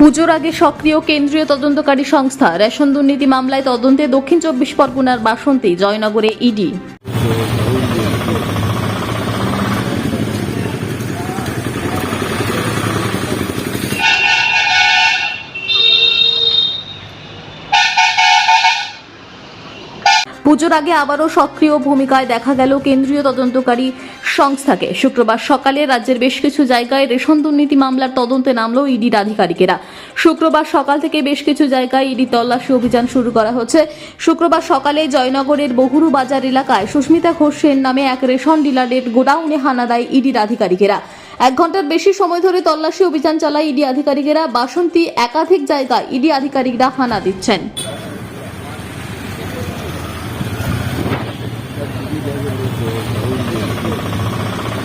পুজোর আগে সক্রিয় কেন্দ্রীয় তদন্তকারী সংস্থা রেশন দুর্নীতি মামলায় তদন্তে দক্ষিণ চব্বিশ পরগনার বাসন্তী জয়নগরে ইডি। পুজোর আগে আবারও সক্রিয় ভূমিকায় দেখা গেল কেন্দ্রীয় তদন্তকারী সংস্থাকে। শুক্রবার সকালে রাজ্যের বেশ কিছু জায়গায় রেশন দুর্নীতি মামলার তদন্তে নামলো ইডির আধিকারিকেরা। শুক্রবার সকাল থেকে বেশ কিছু জায়গায় ইডি তল্লাশি অভিযান শুরু করা হচ্ছে। শুক্রবার সকালে জয়নগরের বহুরু বাজার এলাকায় সুস্মিতা ঘোষের নামে এক রেশন ডিলারের গোডাউনে হানা দেয় ইডির আধিকারিকেরা। এক ঘণ্টার বেশি সময় ধরে তল্লাশি অভিযান চালায় ইডি আধিকারিকেরা। বাসন্তী একাধিক জায়গায় ইডি আধিকারিকরা হানা দিচ্ছেন। 되는 거 어울리게